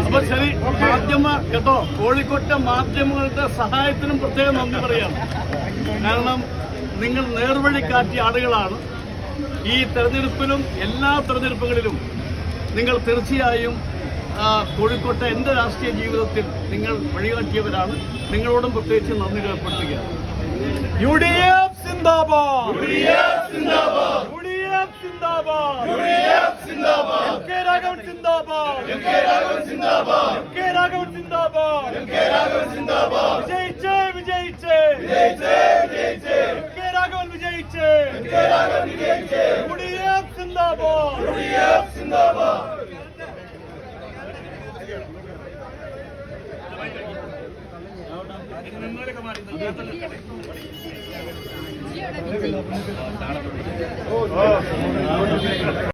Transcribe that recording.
അപ്പൊ ശരി മാധ്യമ കേട്ടോ കോഴിക്കോട്ടെ മാധ്യമങ്ങളുടെ സഹായത്തിനും പ്രത്യേകം നന്ദി പറയാം. കാരണം നിങ്ങൾ നേർവഴി കാറ്റിയ ആളുകളാണ്. ഈ തെരഞ്ഞെടുപ്പിലും എല്ലാ തെരഞ്ഞെടുപ്പുകളിലും നിങ്ങൾ തീർച്ചയായും കോഴിക്കോട്ടെ എന്റെ രാഷ്ട്രീയ ജീവിതത്തിൽ നിങ്ങൾ വഴികാട്ടിയവരാണ്. നിങ്ങളോടും പ്രത്യേകിച്ച് നന്ദി രേഖപ്പെടുത്തുകയാണ്. യു ഡി എഫ് സിന്ദാബാദ്. യു ഡി എഫ് സിന്ദാബാദ്. എം കെ രാഘവൻ സിന്ദാബാദ്. എം കെ രാഘവൻ സിന്ദാബാദ്. എം കെ രാഘവൻ സിന്ദാബാദ്. Oh,